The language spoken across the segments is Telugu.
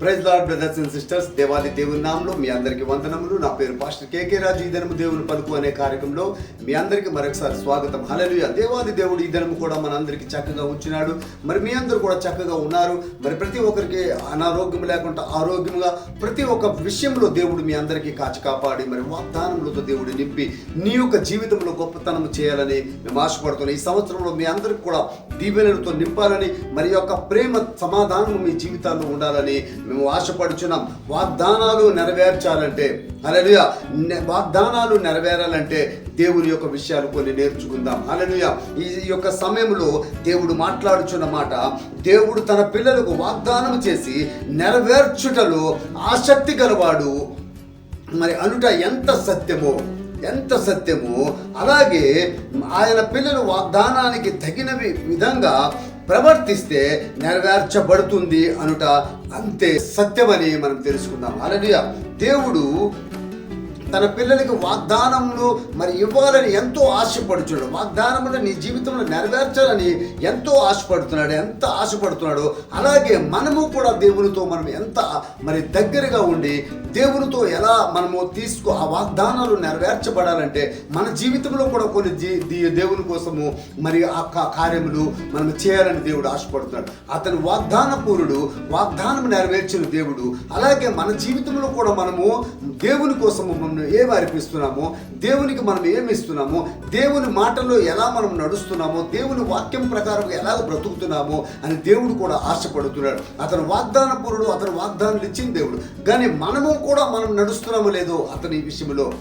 Praise lord brothers and sisters దేవాలి దేవుని నామంలో మీ అందరికీ వందనములు. నా పేరు పాస్టర్ కేకే రాజు. ఈ దినము దేవుని పలుకు అనే కార్యక్రమంలో మీ అందరికీ మరొకసారి స్వాగతం. హలలుయ దేవాది దేవుడు ఈ దినము కూడా మనందరికీ చక్కగా ఉంచినాడు. మరి మీ అందరూ కూడా చక్కగా ఉన్నారు. మరి ప్రతి ఒక్కరికి అనారోగ్యం లేకుండా ఆరోగ్యంగా ప్రతి ఒక్క విషయంలో దేవుడు మీ అందరికీ కాచి కాపాడి మరి వాగ్దానములతో దేవుడు నింపి నీ యొక్క జీవితంలో గొప్పతనం చేయాలని మేము ఆశపడుతున్నాం. ఈ సంవత్సరంలో మీ అందరికి కూడా దీవెనలతో నింపాలని మరి యొక్క ప్రేమ సమాధానం మీ జీవితాల్లో ఉండాలని మేము ఆశపడుచున్నాం. వాగ్దానాలు నెరవేర్చాలంటే అలలుయ వాగ్దానాలు నెరవేరాలంటే దేవుని యొక్క విషయాలు కొన్ని నేర్చుకుందాం. అలలుయ ఈ యొక్క సమయంలో దేవుడు మాట్లాడుచున్న మాట దేవుడు తన పిల్లలకు వాగ్దానం చేసి నెరవేర్చుటలో ఆసక్తి గలవాడు మరి అనుట ఎంత సత్యమో ఎంత సత్యమో అలాగే ఆయన పిల్లలు వాగ్దానానికి తగిన విధంగా ప్రవర్తిస్తే నెరవేర్చబడుతుంది అనుట అంతే సత్యమని మనం తెలుసుకుందాం. అలడియా దేవుడు తన పిల్లలకి వాగ్దానములు మరి ఇవ్వాలని ఎంతో ఆశపడుచున్నాడు. వాగ్దానములు నీ జీవితంలో నెరవేర్చాలని ఎంతో ఆశపడుతున్నాడు ఎంత ఆశపడుతున్నాడు అలాగే మనము కూడా దేవునితో మనం ఎంత మరి దగ్గరగా ఉండి దేవునితో ఎలా మనము తీసుకో ఆ వాగ్దానాలు నెరవేర్చబడాలంటే మన జీవితంలో కూడా కొన్ని జీ దేవుని కోసము మరి ఆ కా- కార్యములు మనం చేయాలని దేవుడు ఆశపడుతున్నాడు. అతను వాగ్దాన పూరుడు వాగ్దానం నెరవేర్చిన దేవుడు అలాగే మన జీవితంలో కూడా మనము దేవుని కోసము మనం ఏం అర్పిస్తున్నామో దేవునికి మనం ఏమి ఇస్తున్నామో దేవుని మాటల్లో ఎలా మనం నడుస్తున్నామో దేవుని వాక్యం ప్రకారం ఎలా బ్రతుకుతున్నామో అని దేవుడు కూడా ఆశపడుతున్నాడు. అతను వాగ్దాన పురుడు అతను వాగ్దానాలు ఇచ్చిన దేవుడు. కానీ మనము కూడా మనం నడుస్తున్నామో లేదో అతని విషయంలో.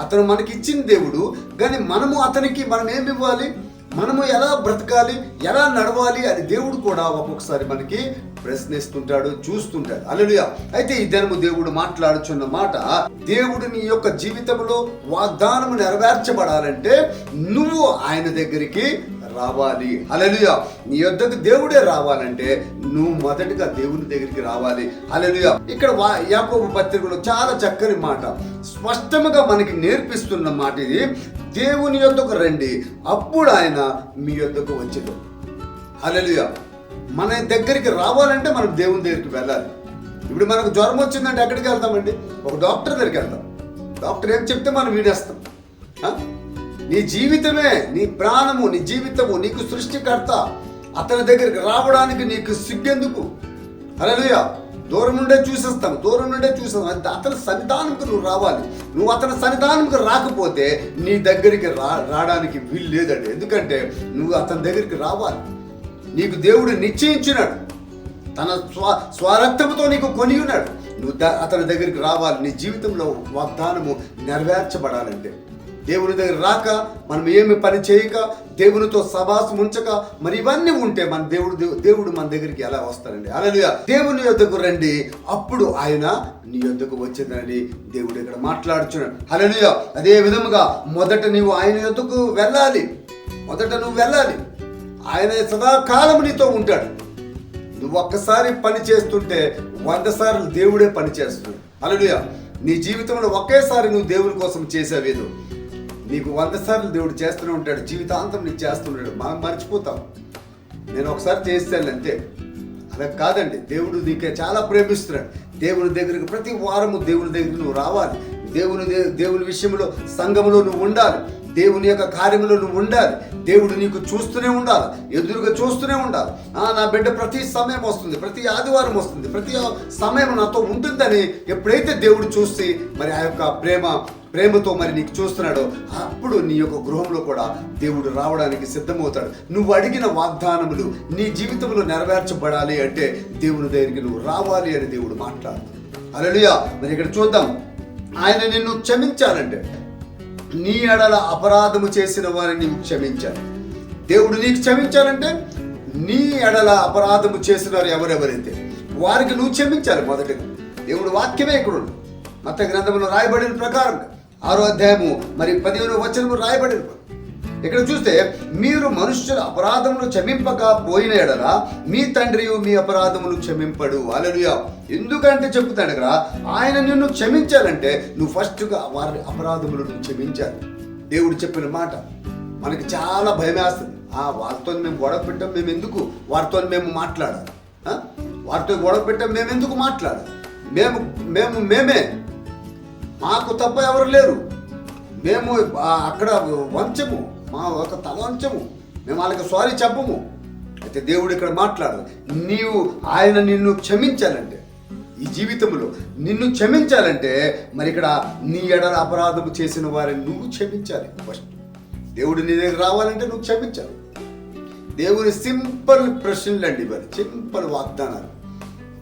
అతను మనకి ఇచ్చిన దేవుడు కానీ మనము అతనికి మనం ఏమి ఇవ్వాలి? మనము ఎలా బ్రతకాలి? ఎలా నడవాలి? అని దేవుడు కూడా ఒక్కొక్కసారి మనకి ప్రశ్నిస్తుంటాడు చూస్తుంటాడు. అలలుయ అయితే ఈ దినము దేవుడు మాట్లాడుచున్న మాట దేవుడు నీ యొక్క జీవితంలో వాగ్దానము నెరవేర్చబడాలంటే నువ్వు ఆయన దగ్గరికి రావాలి. అలలుయ నీ యొద్దకు దేవుడే రావాలంటే నువ్వు మొదటిగా దేవుని దగ్గరికి రావాలి. అలలుయ ఇక్కడ వా యాకోబు పత్రికలో చాలా చక్కని మాట. స్పష్టముగా మనకి నేర్పిస్తున్న మాట ఇది దేవుని యొద్దకు రండి అప్పుడు ఆయన మీ యొద్దకు వచ్చేది అలలుయా మన దగ్గరికి రావాలంటే మనం దేవుని దగ్గరికి వెళ్ళాలి. ఇప్పుడు మనకు జ్వరం వచ్చిందంటే ఎక్కడికి వెళ్తామండి? ఒక డాక్టర్ దగ్గరికి వెళ్తాం. డాక్టర్ ఏం చెప్తే మనం వినేస్తాం. నీ జీవితమే నీ ప్రాణము నీ జీవితము నీకు సృష్టికర్త. అతని దగ్గరికి రావడానికి నీకు సిగ్గెందుకు? అలలుయ దూరం నుండే చూసేస్తాం దూరం నుండే చూసేస్తాం. అంటే అతని సన్నిధానంకు నువ్వు రావాలి. నువ్వు అతని సన్నిధానంకు రాకపోతే నీ దగ్గరికి రా రావడానికి వీలు లేదండి. ఎందుకంటే నువ్వు అతని దగ్గరికి రావాలి. నీకు దేవుడు నిశ్చయించినాడు తన స్వ స్వరక్తముతో నీకు కొని ఉన్నాడు నువ్వు ద- అతని దగ్గరికి రావాలి. నీ జీవితంలో వాగ్దానము నెరవేర్చబడాలంటే. దేవుని దగ్గర రాక మనం ఏమి పని చేయక దేవునితో సభాసం ఉంచక మరి ఇవన్నీ ఉంటే మన దేవుడు దేవు- దేవుడు మన దగ్గరికి ఎలా వస్తారండి అలా దేవుని యొద్దకు రండి. అప్పుడు ఆయన నీ యొద్దకు వచ్చిందని దేవుడు ఇక్కడ మాట్లాడుచున్నాడు. అలలుయ అదే విధముగా మొదట నీవు ఆయన యొద్దకు వెళ్ళాలి. మొదట నువ్వు వెళ్ళాలి. ఆయన సదాకాలం నీతో ఉంటాడు. నువ్వు ఒక్కసారి పని చేస్తుంటే వంద సార్లు దేవుడే పని చేస్తున్నాడు అలలుయ నీ జీవితంలో ఒకేసారి నువ్వు దేవుని కోసం చేసావేదో. నీకు వంద సార్లు దేవుడు చేస్తూనే ఉంటాడు. జీవితాంతం నీకు చేస్తున్నాడు మనం మర్చిపోతాం. నేను ఒకసారి చేస్తాను అంతే. అలా కాదండి. దేవుడు నీకే చాలా ప్రేమిస్తున్నాడు. దేవుని దగ్గరికి ప్రతి వారము దేవుని దగ్గరికి నువ్వు రావాలి. దేవుని దే- దేవుని విషయంలో సంఘములో నువ్వు ఉండాలి. దేవుని యొక్క కార్యములో నువ్వు ఉండాలి. దేవుడు నీకు చూస్తూనే ఉండాలి. ఎదురుగా చూస్తూనే ఉండాలి. నా బిడ్డ ప్రతి సమయం వస్తుంది. ప్రతి ఆదివారం వస్తుంది. ప్రతి సమయం నాతో ఉంటుందని ఎప్పుడైతే దేవుడు చూసి మరి ఆ యొక్క ప్రేమ ప్రేమతో మరి నీకు చూస్తున్నాడో అప్పుడు నీ యొక్క గృహంలో కూడా దేవుడు రావడానికి సిద్ధమవుతాడు. నువ్వు అడిగిన వాగ్దానములు నీ జీవితంలో నెరవేర్చబడాలి అంటే దేవుని దగ్గరికి నువ్వు రావాలి అని దేవుడు మాట్లాడుతుంది అలలుయా మరి ఇక్కడ చూద్దాం. ఆయన నిన్ను క్షమించాలంటే నీ ఎడల అపరాధము చేసిన వారిని నీవు క్షమించాలి దేవుడు నీకు క్షమించాలంటే నీ ఎడల అపరాధము చేసిన వారు ఎవరెవరైతే వారికి నువ్వు క్షమించాలి మొదటిగా దేవుడు వాక్యమే ఇక్కడ మత గ్రంథంలో రాయబడిన ప్రకారం ఆరో అధ్యాయము మరి పదిహేను వచనము రాయబడిన ఇక్కడ చూస్తే మీరు మనుష్యుల అపరాధములు క్షమింపక పోయిన ఎడల మీ తండ్రి మీ అపరాధములు క్షమింపడు. అలలుయా ఎందుకంటే చెప్తాడు ఇక్కడ ఆయన నిన్ను క్షమించాలంటే నువ్వు ఫస్ట్గా వారి అపరాధములు నువ్వు క్షమించాలి. దేవుడు చెప్పిన మాట మనకి చాలా భయం వేస్తుంది. ఆ వారితో మేము గొడవ పెట్టాం మేము ఎందుకు వారితో మేము మాట్లాడాలి? వారితో గొడవ పెట్టాం మేము ఎందుకు మాట్లాడాలి? మేము మేము మేమే. మాకు తప్ప ఎవరు లేరు. మేము అక్కడ వంచము మా ఒక తలంచము. మేము వాళ్ళకి సారీ చెప్పము. అయితే దేవుడు ఇక్కడ మాట్లాడదు నీవు ఆయన నిన్ను క్షమించాలంటే ఈ జీవితంలో నిన్ను క్షమించాలంటే మరి ఇక్కడ నీ ఎడల అపరాధము చేసిన వారిని నువ్వు క్షమించాలి ఫస్ట్ దేవుడు నీ దగ్గర రావాలంటే నువ్వు క్షమించాలి. దేవుని సింపుల్ ప్రశ్నలు అండి మరి సింపుల్ వాగ్దానాలు.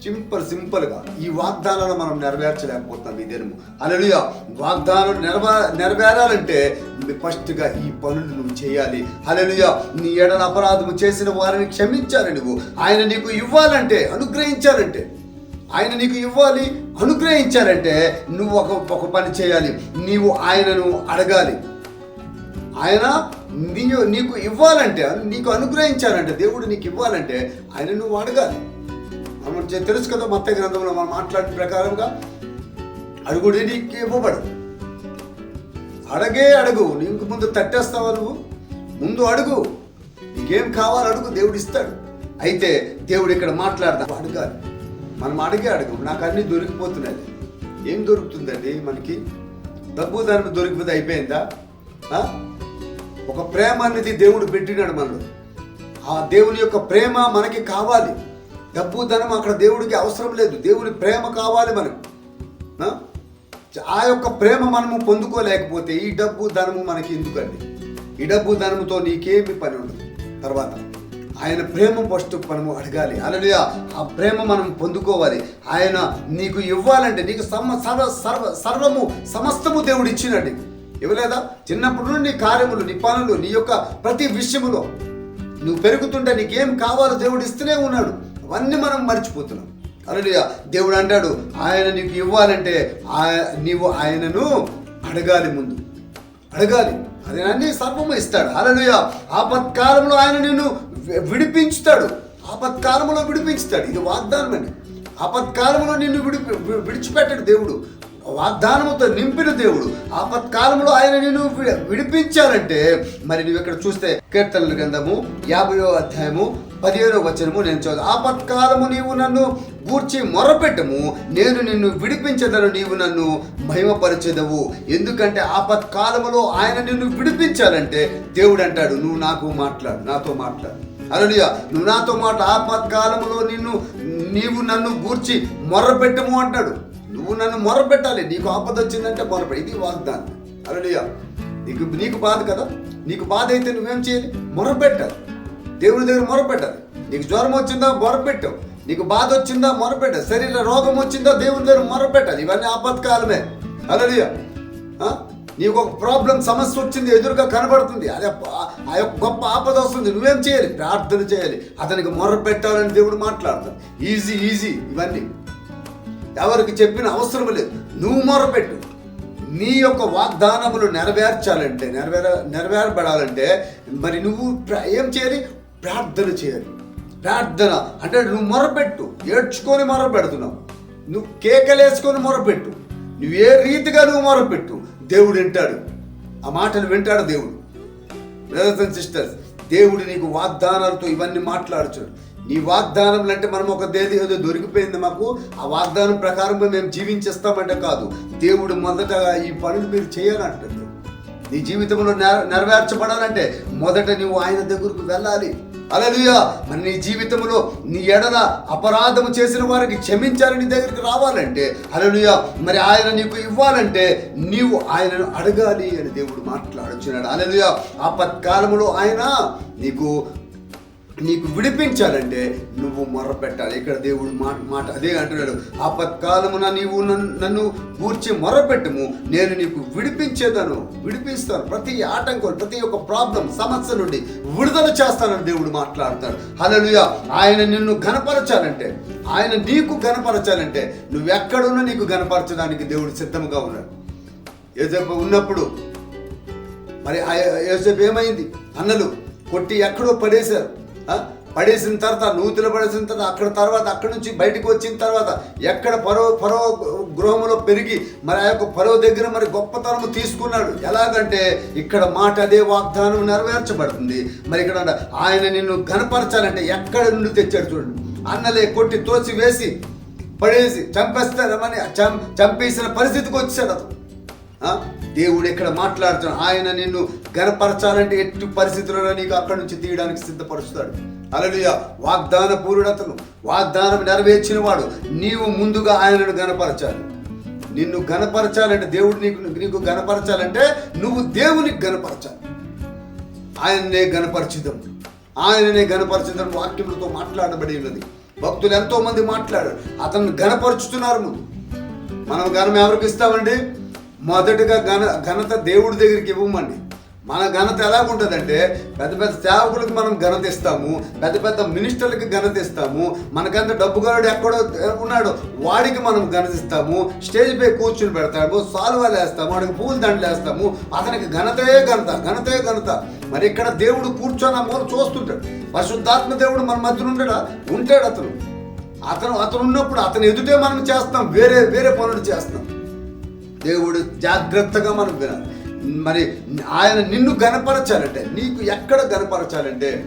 సింపుల్ సింపుల్గా ఈ వాగ్దానాలను మనం నెరవేర్చలేకపోతున్నాం ఈ దినము. అలలుగా వాగ్దానం నెరవే నెరవేరాలంటే ఫస్ట్గా ఈ పనులు నువ్వు చేయాలి. అలలుగా నీ ఎడల అపరాధము చేసిన వారిని క్షమించాలి నువ్వు. ఆయన నీకు ఇవ్వాలంటే అనుగ్రహించాలంటే. ఆయన నీకు ఇవ్వాలి అనుగ్రహించాలంటే నువ్వు ఒక ఒక పని చేయాలి. నీవు ఆయనను అడగాలి. ఆయన నీ నీకు ఇవ్వాలంటే నీకు అనుగ్రహించాలంటే దేవుడు నీకు ఇవ్వాలంటే ఆయన నువ్వు అడగాలి. మనం తెలుసు కదా మత్త గ్రంథంలో మనం మాట్లాడిన ప్రకారంగా అడుగుడి నీకు ఇవ్వబడు అడగే అడుగు నీకు ముందు తట్టేస్తావా నువ్వు? ముందు అడుగు. నీకేం కావాలి అడుగు దేవుడు ఇస్తాడు. అయితే దేవుడు ఇక్కడ మాట్లాడదాం? అడగాలి మనం అడిగే అడుగు నాకు అన్నీ దొరికిపోతున్నాయి. ఏం దొరుకుతుందండి మనకి? డబ్బు ధరలు దొరికిపోతే అయిపోయిందా? ఒక ప్రేమ అనేది దేవుడు పెట్టినాడు మనలో. ఆ దేవుని యొక్క ప్రేమ మనకి కావాలి. డబ్బు ధనం అక్కడ దేవుడికి అవసరం లేదు. దేవుని ప్రేమ కావాలి మనకు. ఆ? యొక్క ప్రేమ మనము పొందుకోలేకపోతే ఈ డబ్బు ధనము మనకి ఎందుకండి? ఈ డబ్బు ధనముతో నీకేమి పని ఉండదు. తర్వాత ఆయన ప్రేమ ఫస్ట్ మనము అడగాలి. అలలుయ ఆ ప్రేమ మనం పొందుకోవాలి. ఆయన నీకు ఇవ్వాలంటే నీకు సమ సర్వ సర్వ సర్వము సమస్తము దేవుడు ఇచ్చినండి ఇవ్వలేదా? చిన్నప్పటి నుండి నీ కార్యములు నీ పనులు నీ యొక్క ప్రతి విషయములో నువ్వు పెరుగుతుంటే నీకేం కావాలో దేవుడు ఇస్తూనే ఉన్నాడు. అవన్నీ మనం మర్చిపోతున్నాం. అలలుయ దేవుడు అంటాడు ఆయన నీకు ఇవ్వాలంటే ఆయ- నీవు ఆయనను అడగాలి ముందు. అడగాలి. అది అన్ని సర్వము ఇస్తాడు. అలలుయ ఆపత్కాలంలో ఆయన నిన్ను విడిపించుతాడు. ఆపత్కాలంలో విడిపించుతాడు. ఇది వాగ్దానం అండి. ఆపత్కాలంలో నిన్ను విడిపి విడిచిపెట్టాడు విడిచిపెట్టడు దేవుడు. వాగ్దానముతో నింపిన దేవుడు. ఆపత్కాలంలో ఆయన నేను విడిపించాలంటే మరి నువ్వు ఇక్కడ చూస్తే కీర్తనల గ్రంథము యాభయో అధ్యాయము పదిహేడో వచనము నేను చదువు. ఆపత్కాలము నీవు నన్ను గూర్చి మొరపెట్టము. నేను నిన్ను విడిపించదను నీవు నన్ను మహిమపరచెదవు. ఎందుకంటే ఆపత్కాలములో ఆయన నిన్ను విడిపించాలంటే దేవుడు అంటాడు నువ్వు నాకు మాట్లాడు నాతో మాట్లాడు. అలలియ నువ్వు నాతో మాట ఆపత్కాలములో నిన్ను నీవు నన్ను గూర్చి మొర్రపెట్టము అంటాడు. నువ్వు నన్ను మొరపెట్టాలి నీకు ఆపద వచ్చిందంటే మొరపె ఇది వాగ్దానం. అలలియ నీకు నీకు బాధ కదా? నీకు బాధ అయితే నువ్వేం చేయాలి? మొరపెట్టాలి. దేవుని దగ్గర మొరపెట్టాలి నీకు జ్వరం వచ్చిందా మొరపెట్టావు నీకు బాధ వచ్చిందా మొరపెట్టాలి శరీర రోగం వచ్చిందా దేవుని దగ్గర మొరపెట్టాలి ఇవన్నీ ఆపత్కాలమే. అలలియ నీకు ఒక ప్రాబ్లం సమస్య వచ్చింది ఎదురుగా కనబడుతుంది. అదే ఆ- యొక్క గొప్ప ఆపద వస్తుంది. నువ్వేం చేయాలి? ప్రార్థన చేయాలి. అతనికి మొర్ర పెట్టాలని దేవుడు మాట్లాడతాడు. ఈజీ ఈజీ ఇవన్నీ. ఎవరికి చెప్పిన అవసరం లేదు. నువ్వు మొరపెట్టు. నీ యొక్క వాగ్దానములు నెరవేర్చాలంటే నెరవేర నెరవేరబడాలంటే మరి నువ్వు ఏం చేయాలి? ప్రార్థన చేయాలి. ప్రార్థన అంటే నువ్వు మొరపెట్టు. ఏడ్చుకొని మొరపెడుతున్నావు. నువ్వు కేకలేసుకొని మొరపెట్టు. నువ్వు ఏ రీతిగా నువ్వు మొరపెట్టు? దేవుడు వింటాడు. ఆ మాటలు వింటాడు దేవుడు. బ్రదర్స్ అండ్ సిస్టర్స్ దేవుడు నీకు వాగ్దానాలతో ఇవన్నీ మాట్లాడుచాడు నీ వాగ్దానం అంటే మనం ఒక దేది ఏదో దొరికిపోయింది మాకు. ఆ వాగ్దానం ప్రకారం మేము జీవించేస్తామంటే కాదు. దేవుడు మొదటగా ఈ పనులు మీరు చేయాలంటే నీ జీవితంలో నెర- నెరవేర్చబడాలంటే మొదట నువ్వు ఆయన దగ్గరకు వెళ్ళాలి. అలలుయా మరి నీ జీవితంలో నీ ఎడల అపరాధము చేసిన వారికి క్షమించాలి నీ దగ్గరికి రావాలంటే అలలుయా మరి ఆయన నీకు ఇవ్వాలంటే నీవు ఆయనను అడగాలి అని దేవుడు మాట్లాడుచున్నాడు. అలలుయా ఆపత్కాలములో ఆయన నీకు నీకు విడిపించాలంటే నువ్వు మొరపెట్టాలి. ఇక్కడ దేవుడు మాట మాట అదే అంటున్నాడు. ఆపత్కాలమున నీవు నన్ను నన్ను గూర్చి మొరపెట్టము. నేను నీకు విడిపించేదను. విడిపిస్తాను. ప్రతి ఆటంకం ప్రతి ఒక్క ప్రాబ్లం సమస్య నుండి విడుదల చేస్తానని దేవుడు మాట్లాడతాడు. హల్లెలూయా. ఆయన నిన్ను గనపరచాలంటే ఆయన నీకు గనపరచాలంటే నువ్వెక్కడున్నా నీకు గనపరచడానికి దేవుడు సిద్ధంగా ఉన్నాడు. ఏజప్ప ఉన్నప్పుడు మరి ఆ ఏమైంది? అన్నలు కొట్టి ఎక్కడో పడేశారు. పడేసిన తర్వాత నూతులు పడేసిన తర్వాత అక్కడ తర్వాత అక్కడి నుంచి బయటకు వచ్చిన తర్వాత ఎక్కడ పరో పరో గృహంలో పెరిగి మరి ఆ యొక్క పరో దగ్గర మరి గొప్పతనము తీసుకున్నాడు. ఎలాగంటే ఇక్కడ మాట అదే వాగ్దానం నెరవేర్చబడుతుంది. మరి ఇక్కడ ఆయన నిన్ను కనపరచాలంటే ఎక్కడ నుండి తెచ్చాడు చూడండి. అన్నలే కొట్టి తోసి వేసి పడేసి చంపేస్తారమని చం చంపేసిన పరిస్థితికి వచ్చాడు అతను. దేవుడు ఇక్కడ మాట్లాడుతున్నాడు? ఆయన నిన్ను గనపరచాలంటే ఎట్టి పరిస్థితుల్లో నీకు అక్కడి నుంచి తీయడానికి సిద్ధపరుస్తాడు. అలలుయ వాగ్దాన పూరుడతను వాగ్దానం నెరవేర్చిన వాడు నీవు ముందుగా ఆయనను గనపరచాలి. నిన్ను గనపరచాలంటే దేవుడు నీకు నీకు గనపరచాలంటే నువ్వు దేవునికి గనపరచాలి. ఆయననే గనపరచిదం. ఆయననే గనపరచిదం వాక్యములతో మాట్లాడబడి ఉన్నది. భక్తులు ఎంతో మంది మాట్లాడారు. అతను గనపరుచుతున్నారు ముందు. మనం ఘనం ఎవరికి ఇస్తామండి? మొదటగా ఘన ఘనత దేవుడి దగ్గరికి ఇవ్వమండి. మన ఘనత ఎలా ఉంటుందంటే పెద్ద పెద్ద సేవకులకు మనం ఘనత ఇస్తాము పెద్ద పెద్ద మినిస్టర్లకి ఘనత ఇస్తాము మనకంత డబ్బుగారుడు ఎక్కడో ఉన్నాడో వాడికి మనం ఘనత ఇస్తాము స్టేజ్ పై కూర్చుని పెడతాము సాల్వాలు వేస్తాము వాడికి పూల దండలు వేస్తాము అతనికి ఘనతే ఘనత ఘనతే ఘనత. మరి ఇక్కడ దేవుడు కూర్చొని ఆ మూల చూస్తుంటాడు. పరిశుద్ధాత్మ దేవుడు మన మధ్యన ఉంటాడా ఉంటాడు అతను. అతను అతను ఉన్నప్పుడు అతను ఎదుటే మనం చేస్తాం వేరే వేరే పనులు చేస్తాం. దేవుడు జాగ్రత్తగా మనం వినాలి మరి ఆయన నిన్ను గనపరచాలంటే నీకు ఎక్కడ గనపరచాలంటే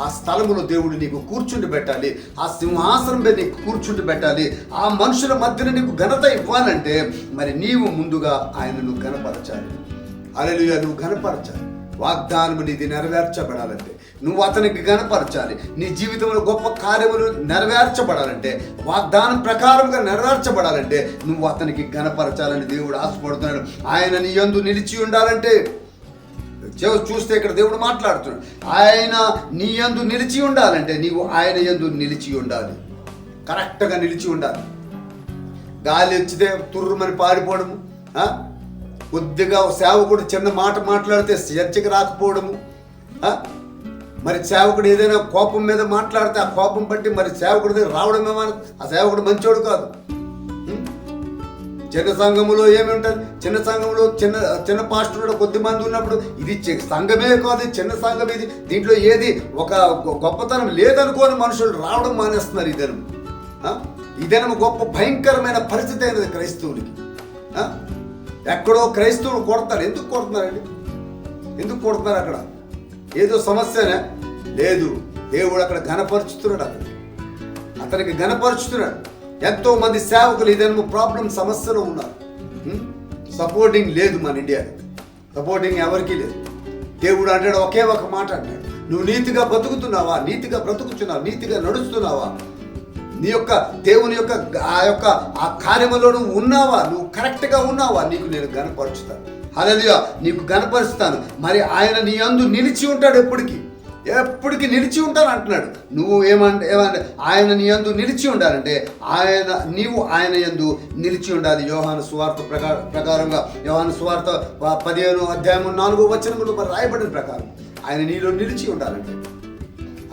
ఆ స్థలములో దేవుడు నీకు కూర్చుండి పెట్టాలి ఆ సింహాసనం మీద నీకు కూర్చుండి పెట్టాలి ఆ మనుషుల మధ్యన నీకు ఘనత ఇవ్వాలంటే మరి నీవు ముందుగా ఆయనను గనపరచాలి. అలెలుయ నువ్వు గనపరచాలి. వాగ్దానం నీది నెరవేర్చబడాలంటే నువ్వు అతనికి గనపరచాలి నీ జీవితంలో గొప్ప కార్యములు నెరవేర్చబడాలంటే వాగ్దానం ప్రకారంగా నెరవేర్చబడాలంటే నువ్వు అతనికి గనపరచాలని దేవుడు ఆశపడుతున్నాడు. ఆయన నీ యందు నిలిచి ఉండాలంటే చూస్తే ఇక్కడ దేవుడు మాట్లాడుతున్నాడు. ఆయన నీ యందు నిలిచి ఉండాలంటే నీవు ఆయన యందు నిలిచి ఉండాలి. కరెక్ట్గా నిలిచి ఉండాలి. గాలి వచ్చితే తుర్రుమని పారిపోవడము కొద్దిగా సేవకుడు చిన్న మాట మాట్లాడితే చర్చకి రాకపోవడము మరి సేవకుడు ఏదైనా కోపం మీద మాట్లాడితే ఆ కోపం బట్టి మరి సేవకుడి దగ్గర రావడమేమో ఆ సేవకుడు మంచోడు కాదు. చిన్న సంఘములో ఏమి ఉంటుంది? చిన్న సంఘంలో చిన్న చిన్న పాస్టర్లో కొద్ది మంది ఉన్నప్పుడు ఇది సంఘమే కాదు చిన్న సంఘం ఇది. దీంట్లో ఏది ఒక గొప్పతనం లేదనుకోని మనుషులు రావడం మానేస్తున్నారు ఇదనం. ఇదనం గొప్ప భయంకరమైన పరిస్థితి అయినది క్రైస్తవులకి. ఎక్కడో క్రైస్తవులు కొడతారు. ఎందుకు కొడుతున్నారండి? ఎందుకు కొడుతున్నారు అక్కడ? ఏదో సమస్యనే? లేదు. దేవుడు అక్కడ ఘనపరుచుతున్నాడు అతనికి అతనికి ఘనపరుచుతున్నాడు. ఎంతో మంది సేవకులు ఇదేమో ప్రాబ్లం సమస్యలో ఉన్నారు. సపోర్టింగ్ లేదు మన ఇండియాలో. సపోర్టింగ్ ఎవరికీ లేదు. దేవుడు అంటాడు ఒకే ఒక మాట అంటాడు. నువ్వు నీతిగా బతుకుతున్నావా నీతిగా బ్రతుకుతున్నావా? నీతిగా నడుస్తున్నావా? నీ యొక్క దేవుని యొక్క ఆ యొక్క ఆ కార్యములో నువ్వు ఉన్నావా? నువ్వు కరెక్ట్గా ఉన్నావా? నీకు నేను ఘనపరుచుతాను. అలలియా నీకు గనపరుస్తాను. మరి ఆయన నీ అందు నిలిచి ఉంటాడు ఎప్పటికీ. ఎప్పటికీ నిలిచి ఉంటాను అంటున్నాడు. నువ్వు ఏమంటే ఏమంటే ఆయన నీ యందు నిలిచి ఉండాలంటే ఆయన నీవు ఆయన యందు నిలిచి ఉండాలి. యోహాను సువార్త ప్రకార ప్రకారంగా యోహాను సువార్త పదిహేను అధ్యాయం నాలుగో వచనములు రాయబడిన ప్రకారం ఆయన నీలో నిలిచి ఉండాలంటే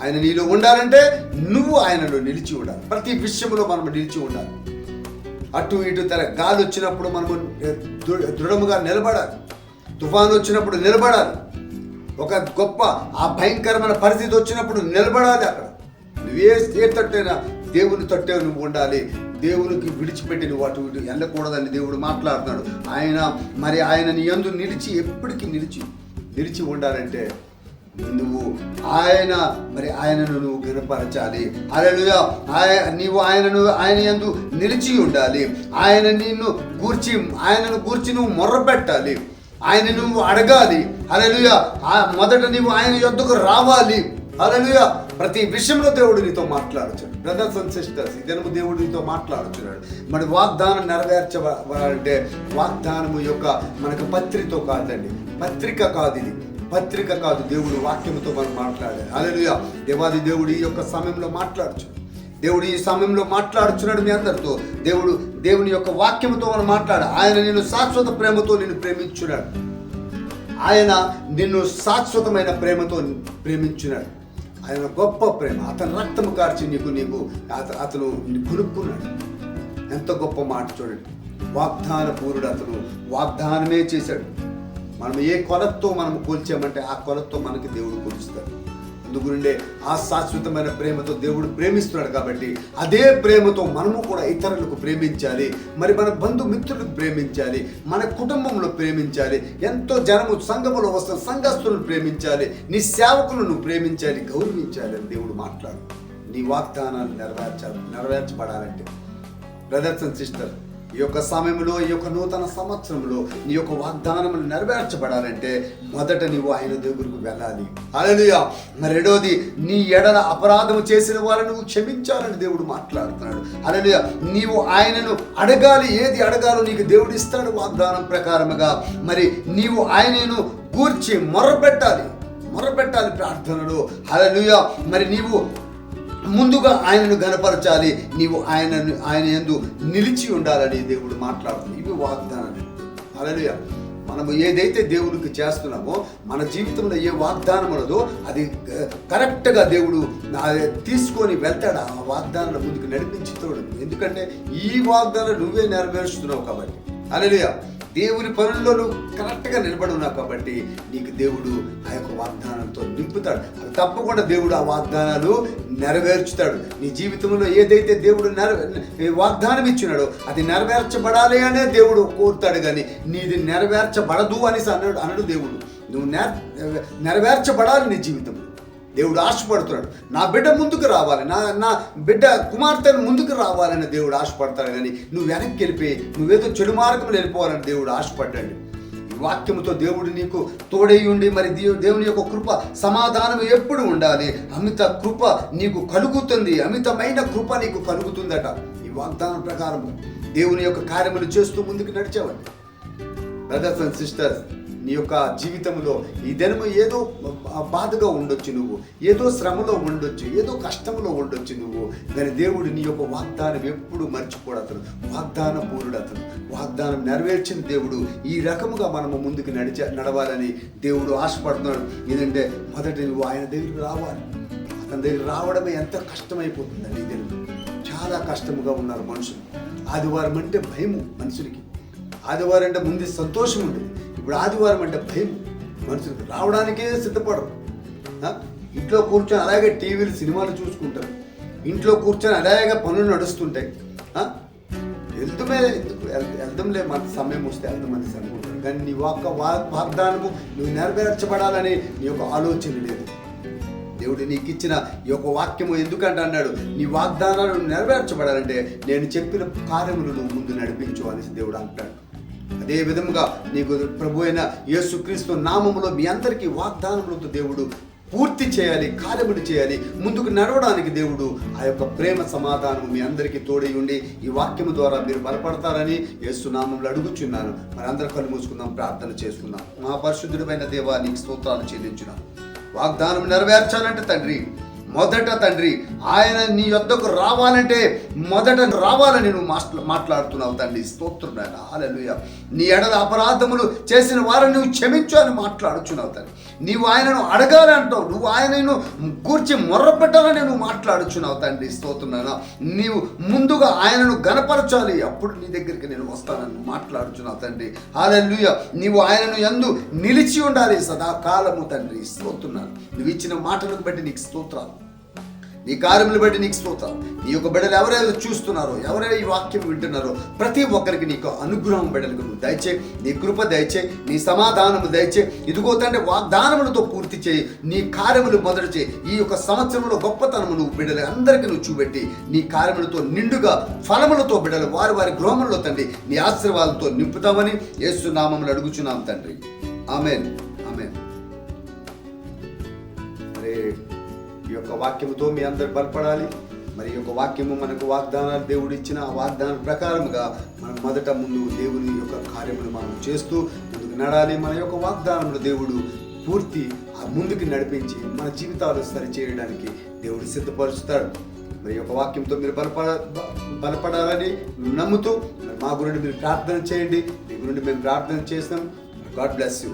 ఆయన నీలో ఉండాలంటే నువ్వు ఆయనలో నిలిచి ఉండాలి. ప్రతి విషయంలో మనం నిలిచి ఉండాలి. అటు ఇటు తెర గాలి వచ్చినప్పుడు మనము దృఢముగా నిలబడాలి. తుఫాను వచ్చినప్పుడు నిలబడాలి. ఒక గొప్ప ఆ భయంకరమైన పరిస్థితి వచ్చినప్పుడు నిలబడాలి అక్కడ. నువ్వే ఏ తట్టైనా దేవుని తట్టే నువ్వు ఉండాలి. దేవునికి విడిచిపెట్టి నువ్వు అటు ఇటు వెళ్ళకూడదని దేవుడు మాట్లాడుతున్నాడు. ఆయన మరి ఆయన నీ యందు నిలిచి ఎప్పటికీ నిలిచి నిలిచి ఉండాలంటే నువ్వు ఆయన మరి ఆయనను నువ్వు గిరపరచాలి అలలుగా ఆయ నీవు ఆయనను ఆయన యందు నిలిచి ఉండాలి. ఆయన నిన్ను గూర్చి ఆయనను గూర్చి నువ్వు మొర్రపెట్టాలి. ఆయన నువ్వు అడగాలి. అలలుగా మొదట నువ్వు ఆయన యొద్దకు రావాలి. అలలుగా ప్రతి విషయంలో దేవుడు నీతో మాట్లాడుచున్నాడు. బ్రదర్స్ అండ్ సిస్టర్స్ ఇదేమో దేవుడు నీతో మాట్లాడుచున్నాడు. మరి వాగ్దానం నెరవేర్చవాలంటే వాగ్దానము యొక్క మనకు పత్రితో కాదండి. పత్రిక కాదు ఇది. పత్రిక కాదు దేవుడు వాక్యముతో మనం మాట్లాడాలి. అలలుగా దేవాది దేవుడు ఈ యొక్క సమయంలో మాట్లాడుచు దేవుడు ఈ సమయంలో మాట్లాడుచున్నాడు మీ అందరితో. దేవుడు దేవుని యొక్క వాక్యముతో మనం మాట్లాడు ఆయన నిన్ను శాశ్వత ప్రేమతో నిన్ను ప్రేమించున్నాడు. ఆయన నిన్ను శాశ్వతమైన ప్రేమతో ప్రేమించున్నాడు. ఆయన గొప్ప ప్రేమ. అతని రక్తము కార్చి నీకు నీకు అతను కొనుక్కున్నాడు. ఎంత గొప్ప మాట చూడండి. వాగ్దాన పూరుడు అతను. వాగ్దానమే చేశాడు. మనం ఏ కొలతో మనం కూల్చామంటే ఆ కొలతో మనకి దేవుడు కూలుస్తాడు. అందుగుండే ఆ శాశ్వతమైన ప్రేమతో దేవుడు ప్రేమిస్తున్నాడు కాబట్టి అదే ప్రేమతో మనము కూడా ఇతరులకు ప్రేమించాలి మరి మన బంధుమిత్రులకు ప్రేమించాలి మన కుటుంబంలో ప్రేమించాలి ఎంతో జనము సంఘములో వస్తున్న సంఘస్థులను ప్రేమించాలి నీ సేవకులను ప్రేమించాలి గౌరవించాలి అని దేవుడు మాట్లాడు. నీ వాగ్దానాలు నెరవేర్చాలి నెరవేర్చబడాలంటే. బ్రదర్స్ అండ్ సిస్టర్ ఈ యొక్క సమయంలో ఈ యొక్క నూతన సంవత్సరంలో నీ యొక్క వాగ్దానములు నెరవేర్చబడాలంటే మొదట నీవు ఆయన దగ్గరకు వెళ్ళాలి. అలలుయా రెండోది నీ ఎడల అపరాధము చేసిన వారిని నువ్వు క్షమించాలని దేవుడు మాట్లాడుతున్నాడు. అలలుయా నీవు ఆయనను అడగాలి ఏది అడగాలో నీకు దేవుడు ఇస్తాడు వాగ్దానం ప్రకారముగా. మరి నీవు ఆయనను గూర్చి మొరపెట్టాలి మొరపెట్టాలి ప్రార్థనలో. అలలుయా మరి నీవు ముందుగా ఆయనను గనపరచాలి నీవు ఆయనను ఆయన ఎందు నిలిచి ఉండాలని దేవుడు మాట్లాడుతుంది. ఇవి వాగ్దానాలు. అలలుయ మనము ఏదైతే దేవుడికి చేస్తున్నామో మన జీవితంలో ఏ వాగ్దానం ఉన్నదో అది కరెక్ట్గా దేవుడు తీసుకొని వెళ్తాడు. ఆ వాగ్దానాల ముందుకు నడిపించుతాడు ఎందుకంటే ఈ వాగ్దానం నువ్వే నెరవేరుస్తున్నావు కాబట్టి. అలలుయా దేవుని పనుల్లో నువ్వు కరెక్ట్గా నిలబడి ఉన్నావు కాబట్టి నీకు దేవుడు ఆ యొక్క వాగ్దానంతో నింపుతాడు. అది తప్పకుండా దేవుడు ఆ వాగ్దానాలు నెరవేర్చుతాడు. నీ జీవితంలో ఏదైతే దేవుడు నెరవే వాగ్దానం ఇచ్చినాడో అది నెరవేర్చబడాలి అనే దేవుడు కోరుతాడు కానీ నీది నెరవేర్చబడదు అనేసి అన్నాడు అన్నాడు దేవుడు. నువ్వు నెర నెరవేర్చబడాలి నీ జీవితంలో. దేవుడు ఆశపడుతున్నాడు. నా బిడ్డ ముందుకు రావాలి. నా నా బిడ్డ కుమార్తెను ముందుకు రావాలని దేవుడు ఆశపడతాడు కానీ నువ్వు వెనక్కి వెళ్ళిపోయి నువ్వేదో చెడు మార్గంలో వెళ్ళిపోవాలని దేవుడు ఆశపడ్డాడు. వాక్యముతో దేవుడు నీకు తోడై ఉండి మరి దేవుని యొక్క కృప సమాధానం ఎప్పుడు ఉండాలి? అమిత కృప నీకు కలుగుతుంది. అమితమైన కృప నీకు కలుగుతుందట. ఈ వాగ్దానం ప్రకారం దేవుని యొక్క కార్యములు చేస్తూ ముందుకు నడిచేవాడు. బ్రదర్స్ అండ్ సిస్టర్స్ నీ యొక్క జీవితంలో ఈ దినము ఏదో బాధగా ఉండొచ్చు నువ్వు ఏదో శ్రమలో ఉండొచ్చు ఏదో కష్టంలో ఉండొచ్చు నువ్వు. కానీ దేవుడు నీ యొక్క వాగ్దానం ఎప్పుడు మర్చిపోడు అతను వాగ్దాన పూరుడు అతను వాగ్దానం నెరవేర్చిన దేవుడు ఈ రకముగా మనము ముందుకు నడిచే నడవాలని దేవుడు ఆశపడుతున్నాడు. ఏంటంటే మొదట నువ్వు ఆయన దగ్గరికి రావాలి. అతని దగ్గర రావడమే ఎంత కష్టమైపోతుందండి ఈ దినం చాలా కష్టముగా ఉన్నారు మనుషులు. ఆదివారం అంటే భయము మనుషులకి. ఆదివారం అంటే ముందు సంతోషం ఉండేది. ఇప్పుడు ఆదివారం అంటే భయం. మనుషులకు రావడానికే సిద్ధపడరు. ఇంట్లో కూర్చొని అలాగే టీవీలు సినిమాలు చూసుకుంటారు. ఇంట్లో కూర్చొని అలాగే పనులు నడుస్తుంటాయి. వెళ్తమే ఎందుకు? వెళ్దాంలే మన సమయం వస్తే వెళ్దామని అనుకుంటారు కానీ నీ ఒక్క వా వాగ్దానము నువ్వు నెరవేర్చబడాలని నీ యొక్క ఆలోచన లేదు. దేవుడు నీకు ఇచ్చిన ఈ యొక్క వాక్యము ఎందుకంటే అన్నాడు నీ వాగ్దానాలు నెరవేర్చబడాలంటే నేను చెప్పిన కార్యములు నువ్వు ముందు నడిపించు అనేసి దేవుడు అంటాడు. అదే విధముగా నీకు ప్రభు అయిన యేసుక్రీస్తు నామంలో మీ అందరికీ వాగ్దానములతో దేవుడు పూర్తి చేయాలి కార్యములు చేయాలి ముందుకు నడవడానికి దేవుడు ఆ యొక్క ప్రేమ సమాధానం మీ అందరికీ తోడై ఉండి ఈ వాక్యము ద్వారా మీరు బలపడతారని యేసునామంలో అడుగుచున్నాను. మరి అందరూ కళ్ళు మూసుకుందాం ప్రార్థన చేసుకుందాం. మా పరిశుద్ధుడమైన దేవా నీకు స్తోత్రాలు చెల్లించున్నాం వాగ్దానం నెరవేర్చాలంటే తండ్రి మొదట తండ్రి ఆయన నీ యొద్దకు రావాలంటే మొదట రావాలని నువ్వు మాట్లా మాట్లాడుతున్నావు తండ్రి. స్తోత్రం నాయన. నీ ఎడల అపరాధములు చేసిన వారిని నువ్వు క్షమించు అని మాట్లాడుచున్నావు తండ్రి. నీవు ఆయనను అడగాలి అంటావు. నువ్వు ఆయనను కూర్చి మొర్రపెట్టాలని నువ్వు మాట్లాడుచున్నావు తండ్రి. స్తోత్రున్నాను నీవు ముందుగా ఆయనను గనపరచాలి. అప్పుడు నీ దగ్గరికి నేను వస్తానని మాట్లాడుచున్నావు తండ్రి. హాలెల్లుయ. నీవు ఆయనను ఎందు నిలిచి ఉండాలి సదాకాలము తండ్రి. స్తోత్రున్నాను నువ్వు ఇచ్చిన మాటలకు బట్టి నీకు స్తోత్రాలు. నీ కార్యములు బట్టి నీకు స్తోత్రం. నీ యొక్క బిడ్డలు ఎవరైతే చూస్తున్నారో ఎవరైతే ఈ వాక్యం వింటున్నారో ప్రతి ఒక్కరికి నీకు అనుగ్రహం బిడ్డలకు. నువ్వు దయచే నీ కృప దయచే నీ సమాధానము దయచే ఇదిగో తండ్రి వాగ్దానములతో పూర్తి చేయి నీ కార్యములు మొదటి చేయి. ఈ యొక్క సంవత్సరంలో గొప్పతనము నువ్వు బిడ్డలు అందరికీ నువ్వు చూపెట్టి నీ కార్యములతో నిండుగా ఫలములతో బిడ్డలు వారి వారి గృహములలో తండ్రి నీ ఆశీర్వాదాలతో నింపుతామని యేసు నామములు అడుగుచున్నాం తండ్రి. ఆమెన్. ఆమెన్. యొక్క వాక్యముతో మీ అందరు బలపడాలి. మరి యొక్క వాక్యము మనకు వాగ్దానాలు దేవుడు ఇచ్చిన ఆ వాగ్దానం ప్రకారముగా మనం మొదట ముందు దేవుని యొక్క కార్యములు మనం చేస్తూ ముందుకు నడాలి. మన యొక్క వాగ్దానములు దేవుడు పూర్తి ఆ ముందుకు నడిపించి మన జీవితాలు సరి చేయడానికి దేవుడు సిద్ధపరుస్తాడు. మరి యొక్క వాక్యంతో మీరు బలపడ బ- బలపడాలని నమ్ముతూ మా గురించి మీరు ప్రార్థన చేయండి. మీ గురించి మేము ప్రార్థన చేస్తాం. God bless you.